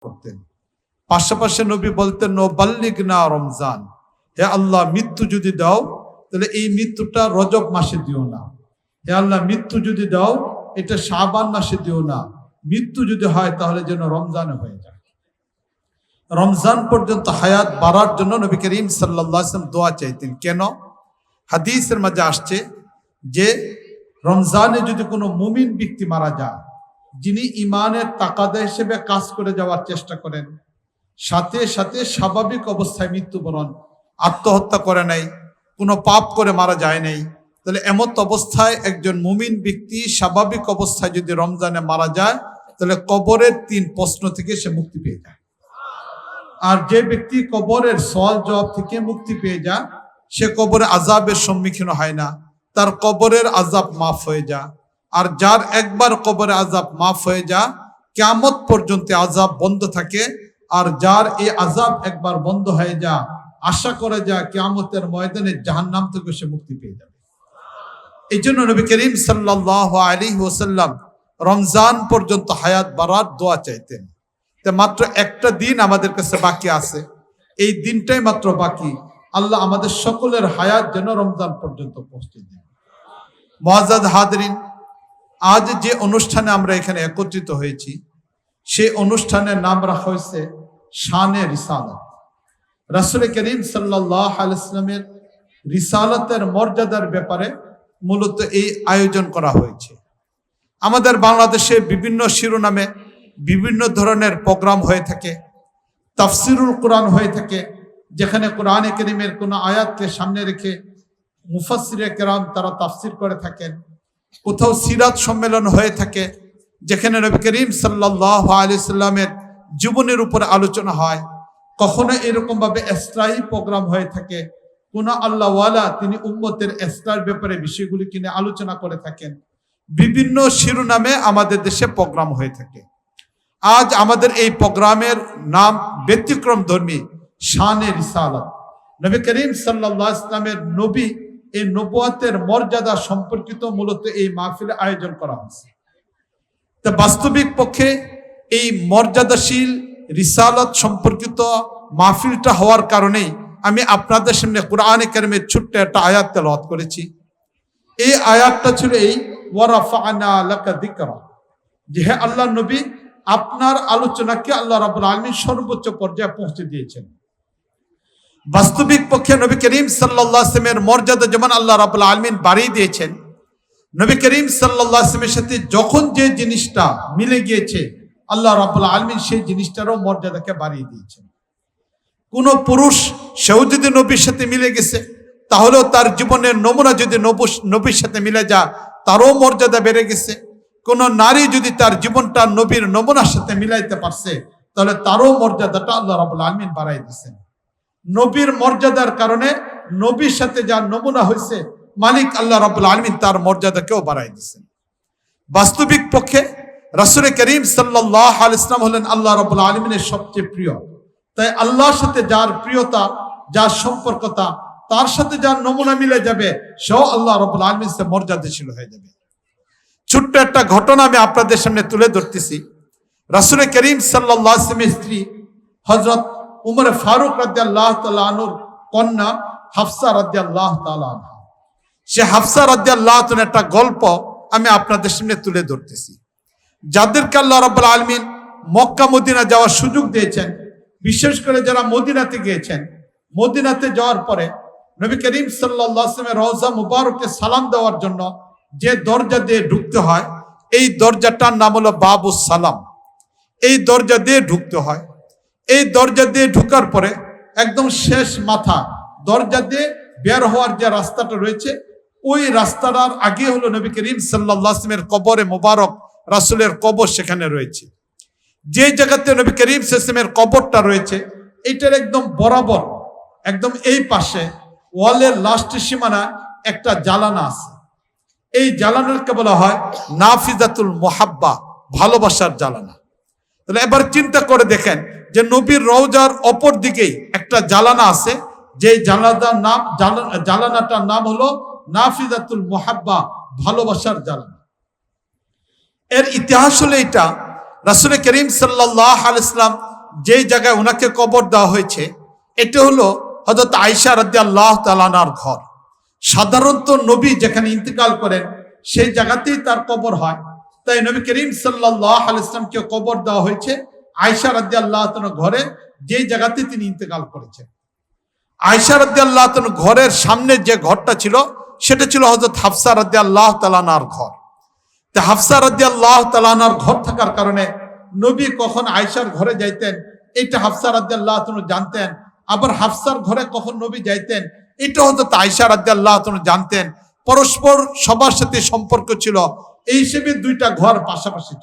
করতেন। পাশাপাশি নবী বলতেন নো বাল্লিক না রমজান। হে আল্লাহ, মৃত্যু যদি দাও, তাহলে এই মৃত্যুটা রজব মাসে দিও না। হে আল্লাহ, মৃত্যু যদি দাও, এটা শাবান মাসে দিও না। মৃত্যু যদি হয়, তাহলে যেন রমজানে হয়ে যায়। রমজান পর্যন্ত হায়াত বাড়ার জন্য নবী করিম সাল্লাম দোয়া চাইতেন। কেন? হাদিসের মাঝে আসছে যে, রমজানে যদি কোনো মুমিন ব্যক্তি মারা যায় যিনি ইমানের তাকাদা হিসেবে কাজ করে যাওয়ার চেষ্টা করেন, সাথে সাথে স্বাভাবিক অবস্থায় মৃত্যুবরণ, আত্মহত্যা করে নাই, কোনো পাপ করে মারা যায় নাই। তাহলে এমত অবস্থায় একজন মুমিন ব্যক্তি স্বাভাবিক অবস্থায় যদি রমজানে মারা যায়, তাহলে কবরের তিন প্রশ্ন থেকে সে মুক্তি পেয়ে যায়। আর যে ব্যক্তি কবরের সল জবাব থেকে মুক্তি পেয়ে যায়, সে কবরে আজাবের সম্মুখীন হয় না, তার কবরের আজাব মাফ হয়ে যা আর যার একবার কবরে আজাব মাফ হয়ে যা কেমত পর্যন্ত আজাব বন্ধ থাকে। আর যার এই আজাব একবার বন্ধ হয়ে যা, আশা করে যা কেয়ামতের ময়দানে জাহান্নাম থেকে সে মুক্তি পেয়ে যাবে। এই জন্য নবী করিম সাল্লাহ আলী ওসাল্লাম রমজান পর্যন্ত হায়াত বাড়ার দোয়া চাইতেন। তা মাত্র একটা দিন আমাদের কাছে বাকি আছে। এই দিনটাই মাত্র বাকি। আল্লাহ আমাদের সকলের হায়াত যেন রমজান পর্যন্ত পৌঁছে দেন। মহাজাদ হাদরিন আজ যে অনুষ্ঠানে আমরা এখানে একত্রিত হয়েছি সেই অনুষ্ঠানের নাম রাখা হয়েছে শানে রিসালত। রাসুল করিম সাল্লাহ আলাইসলামের রিসালতের মর্যাদার ব্যাপারে মূলত এই আয়োজন করা হয়েছে। আমাদের বাংলাদেশে বিভিন্ন শিরোনামে বিভিন্ন ধরনের প্রোগ্রাম হয়ে থাকে, তাফসিরুল কোরআন হয়ে থাকে, যেখানে কোরআনে করিমের কোনো আয়াতকে সামনে রেখে মুফাসিরে কেরাম তারা তাফসির করে থাকেন। কোথাও সিরাত সম্মেলন হয়ে থাকে, যেখানে নবী করিম সাল্লাহ আলি সাল্লামের জীবনের উপর আলোচনা হয়, কখনো এরকম ভাবে স্থায়ী প্রোগ্রাম হয়ে থাকে, কোন আল্লাহওয়ালা তিনি উম্মতের এস্টার ব্যাপারে বিষয়গুলি কিনে আলোচনা করে থাকেন। বিভিন্ন শিরোনামে আমাদের দেশে প্রোগ্রাম হয়ে থাকে। আজ আমাদের এই প্রোগ্রামের নাম ব্যতিক্রম ধর্মী, শানে রিসালত। নবী করিম সাল্লাহ ইসলামের নবী এই নবুয়াতের মর্যাদা সম্পর্কিত মূলত এই মাহফিলে আয়োজন করা হয়েছে। তা বাস্তবিক পক্ষে এই মর্যাদাশীল রিসালত সম্পর্কিত মাহফিলটা হওয়ার কারণেই আমি আপনাদের সামনে কোরআনে কারিমের ছোট্ট একটা আয়াত তেলাওয়াত করেছি। এই আয়াতটা ছিল এই ওয়ারাফানা যে হে আল্লাহ নবী, আপনার আলোচনাকে আল্লাহ রাবুল আলমী সর্বোচ্চ পর্যায়ে পৌঁছে দিয়েছেন। বাস্তবিক পক্ষে নবী করিম সাল্লামের মর্যাদা যেমন আল্লাহ রাবুল আলমিন বাড়িয়ে দিয়েছেন, নবী করিম সাল্লামের সাথে যখন যে জিনিসটা মিলে গিয়েছে, আল্লাহ রাবুল আলমিন সেই জিনিসটারও মর্যাদাকে বাড়িয়ে দিয়েছেন। কোন পুরুষ সেও যদি নবীর সাথে মিলে গেছে, তাহলেও তার জীবনের নমুনা যদি নবীর সাথে মিলে যা তারও মর্যাদা বেড়ে গেছে। কোন নারী যদি তার জীবনটা নবীর নমুনার সাথে মিলাইতে পারছে, তাহলে তারও মর্যাদাটা আল্লাহ রাবুল আলমিন বাড়াই দিচ্ছেন নবীর মর্যাদার কারণে নবীর সাথে যার নমুনা হয়েছে, মালিক আল্লাহ রাবুল আলমিন তার মর্যাদাকেও বাড়াই দিচ্ছেন বাস্তবিক পক্ষে রাসুল করিম সাল্লাহ আল ইসলাম হলেন আল্লাহ রাবুল আলমিনের সবচেয়ে প্রিয়। তাই আল্লাহর সাথে যার প্রিয়তা, যার সম্পর্কতা, তার সাথে যার নমুনা মিলে যাবে, সেও আল্লাহ রবুল আলমিন মর্যাদাশীল হয়ে যাবে। ছোট্ট একটা ঘটনা আমি আপনাদের সামনে তুলে ধরতেছি। রাসুল করিম সাল্লামের স্ত্রী হজরত উমর ফারুক রাজ্য আল্লাহ তালুর কন্যা হাফসা রাজ্য আল্লাহ তালা সে হাফসা রাজ্য আল্লাহ একটা গল্প আমি আপনাদের সামনে তুলে ধরতেছি। যাদেরকে আল্লাহ রব্বুল আলমিন মক্কা মদিনা যাওয়ার সুযোগ দিয়েছেন, বিশেষ করে যারা মদিনাতে গিয়েছেন, মদিনাতে যাওয়ার পরে নবী করিম সাল্লামের রওজা মুবারককে সালাম দেওয়ার জন্য যে দরজা দিয়ে ঢুকতে হয়, এই দরজাটার নাম হলো বাবু সালাম। এই দরজা দিয়ে ঢুকতে হয়। এই দরজা দিয়ে ঢুকার পরে একদম শেষ মাথা দরজা দিয়ে বের হওয়ার যে রাস্তাটা রয়েছে, ওই রাস্তাটার আগে হলো নবী করিম সাল্লামের কবরে মোবারক রাসুলের কবর সেখানে রয়েছে। যে জায়গাতে নবী করিম সেসমের কবরটা রয়েছে, এটার একদম বরাবর, একদম এই পাশে ওয়ালের লাস্ট সীমানা একটা জ্বালানা আছে। এই জ্বালানাকে বলা হয় নাফিজাতুল মোহাব্বা, ভালোবাসার জ্বালানা। তাহলে এবার চিন্তা করে দেখেন যে নবীর রওজার অপর দিকেই একটা জালানা আছে যে জ্বালানার নাম জালানাটার নাম হলো নাফিজাতুল মোহাব্বা, ভালোবাসার জালানা। এর ইতিহাস হলো এটা রাসুল করিম সাল্লাহ আল ইসলাম যে জায়গায় ওনাকে কবর দেওয়া হয়েছে, এটা হলো হজরত আয়সা রাদ্দি আল্লাহ তালানার ঘর। সাধারণত নবী যেখানে ইন্তেকাল করেন, সেই জায়গাতেই তার কবর হয়। তাই নবী করিম সাল্লাহ আলাইসলামকে কবর দেওয়া হয়েছে আয়সা রাদ্দি আল্লাহ ঘরে যে জায়গাতে তিনি ইন্তেকাল করেছেন। আয়সা রাদ্দি আল্লাহ ঘরের সামনে যে ঘরটা ছিল, সেটা ছিল হজরত হাফসা রাদ্দি আল্লাহ তালানার ঘর। তা হাফসা রাদ্দি আল্লাহ তালানার ঘর থাকার কারণে নবী কখন আয়সার ঘরে যাইতেন এটা হাফসা রাদ্দি আল্লাহ জানতেন। আবার হাফসার ঘরে কখন নবী যাইতেন, এটা হজরত আয়সা রাদ্দি আল্লাহ জানতেন। পরস্পর সবার সাথে সম্পর্ক ছিল এই হিসেবে দুইটা ঘর পাশাপাশি।